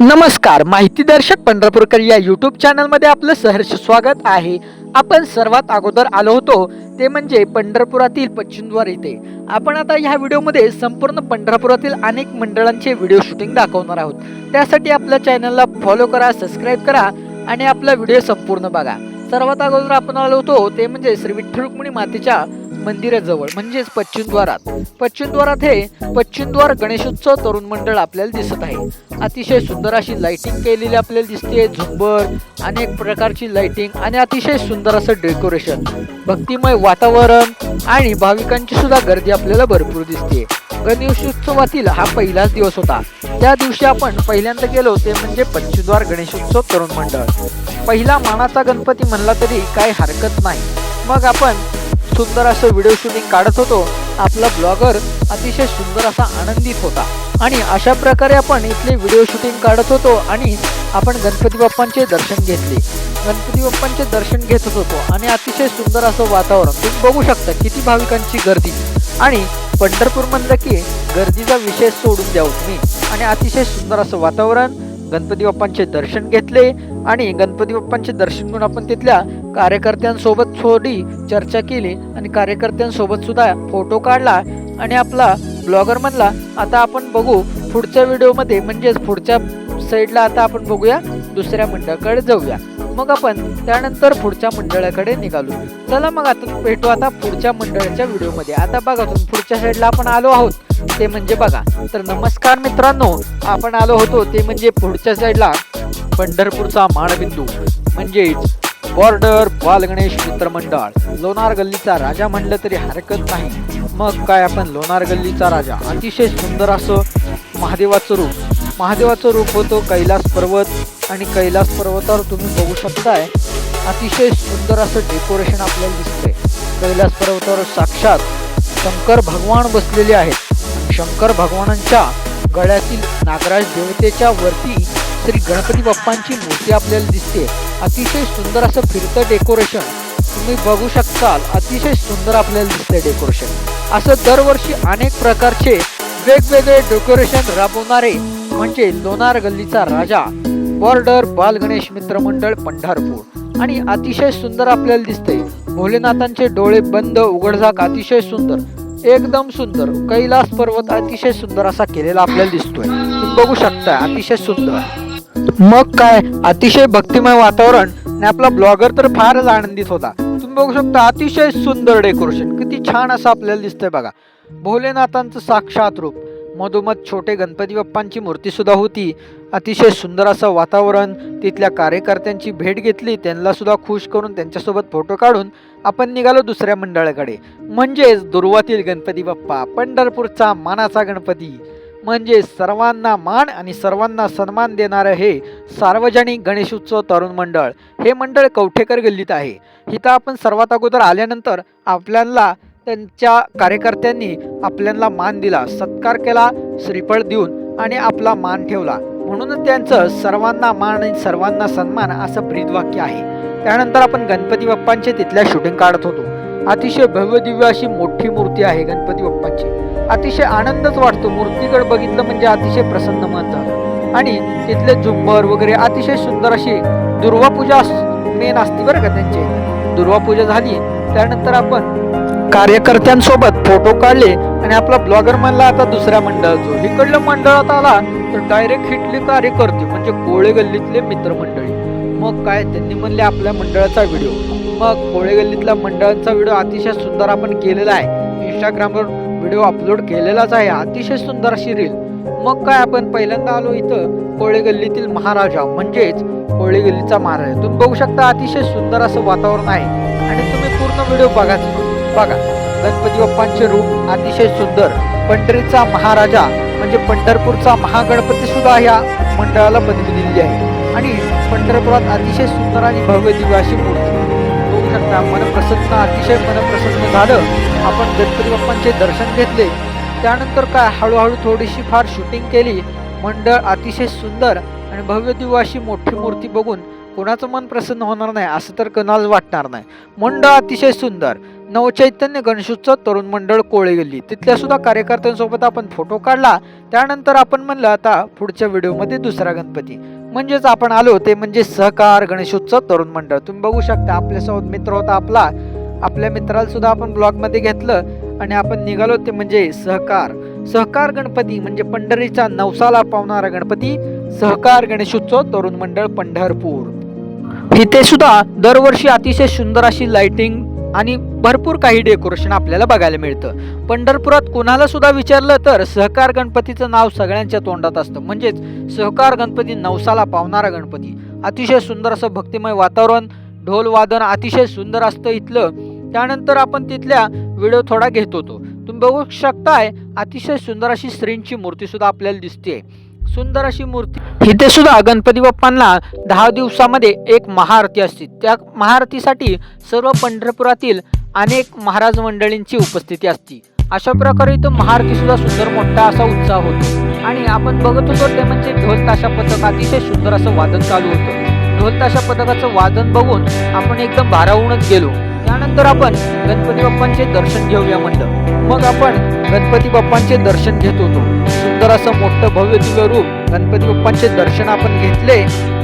नमस्कार माहितीदर्शक पंढरपूरकर या यूट्यूब चॅनलमध्ये आपलं सहर्ष स्वागत आहे. आपण सर्वात अगोदर आलो होतो ते म्हणजे पंढरपुरातील पश्चिमद्वार येथे आपण आता ह्या व्हिडिओमध्ये संपूर्ण पंढरपुरातील अनेक मंडळांचे व्हिडिओ शूटिंग दाखवणार आहोत. त्यासाठी आपल्या चॅनलला फॉलो करा सबस्क्राईब करा आणि आपला व्हिडिओ संपूर्ण बघा. सर्वात अगोदर आपण आलो होतो ते म्हणजे श्री विठ्ठल रुक्मिणी मातेच्या मंदिराजवळ म्हणजेच पश्चिमद्वारात पश्चिमद्वारात हे पश्चिमद्वार गणेशोत्सव तरुण मंडळ आपल्याला दिसत आहे. अतिशय सुंदर अशी लाइटिंग केलेली आपल्याला दिसते झुंबर अनेक प्रकारची लाइटिंग आणि अतिशय सुंदर असं डेकोरेशन भक्तिमय वातावरण आणि भाविकांची सुद्धा गर्दी आपल्याला भरपूर दिसते. गणेशोत्सवातील हा पहिलाच दिवस होता. त्या दिवशी आपण पहिल्यांदा गेलो ते म्हणजे पश्चिमद्वार गणेशोत्सव तरुण मंडळ. पहिला मानाचा गणपती म्हणला तरी काही हरकत नाही. मग आपण सुंदर असं व्हिडिओ शूटिंग काढत होतो आपला ब्लॉगर अतिशय सुंदर असा आनंदित होता. आणि अशा प्रकारे आपण इथले व्हिडिओ शूटिंग काढत होतो आणि आपण गणपती बाप्पांचे दर्शन घेतले. गणपती बाप्पांचे दर्शन घेत होतो आणि अतिशय सुंदर असं वातावरण. तुम्ही बघू शकता किती भाविकांची गर्दी. आणि पंढरपूर म्हणलं की गर्दीचा विषय सोडून द्यावं हो तुम्ही. आणि अतिशय सुंदर असं वातावरण गणपती बाप्पांचे दर्शन घेतले आणि गणपती बाप्पांचे दर्शन घेऊन आपण तिथल्या कार्यकर्त्यांसोबत थोडी चर्चा केली आणि कार्यकर्त्यांसोबत सुद्धा फोटो काढला आणि आपला ब्लॉगर म्हणला आता आपण बघू पुढच्या व्हिडिओमध्ये म्हणजेच पुढच्या साईडला आता आपण बघूया दुसऱ्या मंडळाकडे जाऊया. मग आपण त्यानंतर पुढच्या मंडळाकडे निघालो. चला मग आता भेटू आता पुढच्या मंडळाच्या व्हिडिओमध्ये. आता बघा तुम्ही पुढच्या साईडला आपण आलो आहोत ते म्हणजे बघा. तर नमस्कार मित्रांनो आपण आलो होतो ते म्हणजे पुढच्या साईडला पंढरपूरचा माणबिंदू म्हणजेच बॉर्डर बालगणेश मित्रमंडळ लोणार गल्लीचा राजा म्हणलं तरी हरकत नाही. मग काय आपण लोणार गल्लीचा राजा? अतिशय सुंदर असं महादेवाचं रूप. महादेवाचं रूप होतं कैलास पर्वत आणि कैलास पर्वतावर तुम्ही बघू शकताय अतिशय सुंदर असं डेकोरेशन आपल्याला दिसतंय. कैलास पर्वतावर साक्षात शंकर भगवान बसलेले आहेत. शंकर भगवानांच्या गळ्यातील नागराज देवतेच्या वरती श्री गणपती बाप्पांची मूर्ती आपल्याला दिसते. अतिशय सुंदर असं फिरतं डेकोरेशन. तुम्ही बघू शकताल अतिशय सुंदर आपल्याला दिसतंय डेकोरेशन. असं दरवर्षी अनेक प्रकारचे वेगवेगळे डेकोरेशन राबवणारे म्हणजे लोणार गल्लीचा राजा बॉर्डर बाल गणेश मित्र मंडळ पंढरपूर. आणि अतिशय सुंदर आपल्याला दिसते भोलेनाथांचे डोळे बंद उघडझाक अतिशय सुंदर एकदम सुंदर. कैलास पर्वत अतिशय सुंदर असा केलेला आपल्याला दिसतोय. बघू शकता अतिशय सुंदर. मग काय? अतिशय भक्तिमय वातावरण आणि आपला ब्लॉगर तर फारच आनंदित होता. तुम्ही बघू शकता अतिशय सुंदर डेकोरेशन. किती छान असं आपल्याला दिसतंय बघा. भोलेनाथांचं साक्षात रूप. मधोमध छोटे गणपती बाप्पांची मूर्ती सुद्धा होती. अतिशय सुंदर असं वातावरण. तिथल्या कार्यकर्त्यांची भेट घेतली. त्यांना सुद्धा खुश करून त्यांच्यासोबत फोटो काढून आपण निघालो दुसऱ्या मंडळाकडे. म्हणजेच दुर्वातील गणपती बाप्पा पंढरपूरचा मानाचा गणपती. म्हणजे सर्वांना मान आणि सर्वांना सन्मान देणारं हे सार्वजनिक गणेशोत्सव तरुण मंडळ. हे मंडळ कवठेकर गल्लीत आहे. इथं आपण सर्वात अगोदर आल्यानंतर आपल्याला त्यांच्या कार्यकर्त्यांनी आपल्याला मान दिला सत्कार केला श्रीफळ देऊन आणि आपला मान ठेवला. म्हणूनच त्यांचं सर्वांना मान आणि सर्वांना सन्मान असं ब्रीदवाक्य आहे. त्यानंतर आपण गणपती बाप्पांचे तिथल्या शूटिंग काढत होतो. अतिशय भव्य दिव्य अशी मोठी मूर्ती आहे गणपती बाप्पांची. अतिशय आनंदच वाटतो. मूर्तीकडे बघितलं म्हणजे अतिशय प्रसन्न मन झालं आणि तिथले झुंबर वगैरे अतिशय सुंदर अशी दुर्वापूजा मेन असते बरं का त्यांची. दुर्वापूजा झाली त्यानंतर आपण कार्यकर्त्यांसोबत फोटो काढले आणि आपला ब्लॉगर म्हणला आता दुसऱ्या मंडळाचो. इकडल्या मंडळात आला तर डायरेक्ट हिटले कार्यकर्ते म्हणजे कोळे गल्लीतले मित्रमंडळी. मग काय त्यांनी म्हणले आपल्या मंडळाचा व्हिडिओ मग कोळे गल्लीतल्या मंडळांचा व्हिडिओ अतिशय सुंदर आपण केलेला आहे. इंस्टाग्रामवर व्हिडिओ अपलोड केलेलाच आहे. अतिशय सुंदर अशी रील मग काय आपण पहिल्यांदा आलो इथं? कोळी गल्लीतील महाराजा म्हणजेच कोळी गल्लीचा महाराजा. तुम्ही बघू शकता अतिशय सुंदर असं वातावरण आहे. आणि तुम्ही पूर्ण व्हिडिओ बघा बघा. गणपती बाप्पांचे रूप अतिशय सुंदर. पंढरीचा महाराजा म्हणजे पंढरपूरचा महागणपती सुद्धा ह्या मंडळाला पदवी दिलेली आहे. आणि पंढरपुरात अतिशय सुंदर आणि भव्य दिव्य अशी मूर्ती. बघू मनप्रसन्न अतिशय मनप्रसन्न झालं. आपण गणपती बाप्पांचे दर्शन घेतले. त्यानंतर काय? हळूहळू थोडीशी फार शूटिंग केली. मंडळ अतिशय सुंदर आणि भव्य दिव्य अशी मोठी मूर्ती बघून कोणाचं मन प्रसन्न होणार नाही असं तर कोणाला वाटणार नाही. मंडळ अतिशय सुंदर. नवचैतन्य गणेशोत्सव तरुण मंडळ कोळे गेली तिथल्या सुद्धा कार्यकर्त्यांसोबत आपण फोटो काढला. त्यानंतर आपण म्हणलं आता पुढच्या व्हिडिओमध्ये दुसरा गणपती. म्हणजेच आपण आलो ते म्हणजे सहकार गणेशोत्सव तरुण मंडळ. तुम्ही बघू शकता आपल्यासोबत मित्र होता आपला. आपल्या मित्राला सुद्धा आपण ब्लॉगमध्ये घेतलं आणि आपण निघालो ते म्हणजे सहकार. सहकार गणपती म्हणजे पंढरीचा नवसाला पावणारा गणपती सहकार गणेशोत्सव तरुण मंडळ पंढरपूर. इथे सुद्धा दरवर्षी अतिशय सुंदर अशी लाइटिंग आणि भरपूर काही डेकोरेशन आपल्याला बघायला मिळतं. पंढरपुरात कोणाला सुद्धा विचारलं तर सहकार गणपतीचं नाव सगळ्यांच्या तोंडात असतं. म्हणजेच सहकार गणपती नवसाला पावणारा गणपती. अतिशय सुंदर असं भक्तिमय वातावरण ढोल वादन अतिशय सुंदर असतं इथलं. त्यानंतर आपण तिथल्या व्हिडिओ थोडा घेत होतो. तुम्ही बघू शकताय अतिशय सुंदर अशी श्रींची मूर्ती सुद्धा आपल्याला दिसते सुंदर अशी मूर्ती. इथे सुद्धा गणपती बाप्पांना दहा दिवसामध्ये एक महाआरती असते. त्या महाआरतीसाठी सर्व पंढरपुरातील अनेक महाराज मंडळींची उपस्थिती असते. अशा प्रकारे इथं महाआरती सुद्धा सुंदर मोठा असा उत्साह होतो. आणि आपण बघत होतो ते म्हणजे ढोल ताशा पथक अतिशय सुंदर असं वादन चालू होतं. ढोल ताशा पथकाचं वादन बघून आपण एकदम भारावूनच गेलो. त्यानंतर आपण गणपती बाप्पांचे दर्शन घेऊया म्हणलं. मग आपण गणपती बाप्पांचे दर्शन घेत होतो. सुंदर असं मोठं भव्य दिव्य रूप गणपती बाप्पांचे दर्शन आपण घेतले.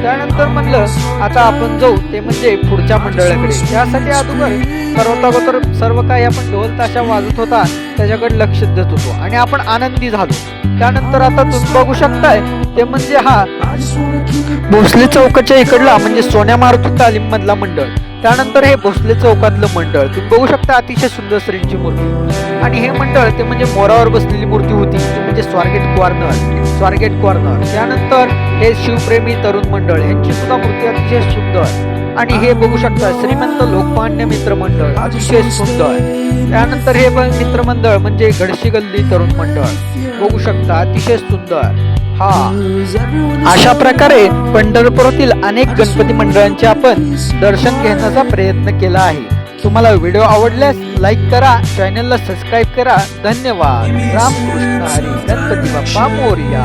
त्यानंतर म्हणलं आता आपण जाऊ ते म्हणजे पुढच्या मंडळाकडे. त्यासाठी अगोदर सर्वतागोदर सर्व काही आपण ढोल ताशा वाजत होता त्याच्याकडे लक्ष देत होतो आणि आपण आनंदी झालो. त्यानंतर आता तुम्ही बघू शकताय ते म्हणजे हा भोसले चौकाच्या इकडला म्हणजे सोन्या मारुती तालीम मधला मंडळ. त्यानंतर हे भोसले चौकातलं मंडळ. तुम्ही बघू शकता अतिशय सुंदर श्रींची मूर्ती. आणि हे मंडळ ते म्हणजे मोरावर बसलेली मूर्ती होती ती म्हणजे स्वारगेट कॉर्नर. स्वारगेट कॉर्नर. त्यानंतर हे शिवप्रेमी तरुण मंडळ यांची सुद्धा मूर्ती अतिशय सुंदर. आणि हे बघू शकता श्रीमंत लोकमान्य मित्र मंडळ अतिशय सुंदर. त्यानंतर हे पण मित्रमंडळ म्हणजे गडशी गल्ली तरुण मंडळ. बघू शकता अतिशय सुंदर. हा. अशा प्रकारे पंढरपुरातील अनेक गणपती मंडळांचे आपण दर्शन घेण्याचा प्रयत्न केला आहे. तुम्हाला व्हिडिओ आवडल्यास लाईक करा चॅनलला सबस्क्राईब करा. धन्यवाद. रामकृष्ण हरी गणपती बाप्पा मोरिया.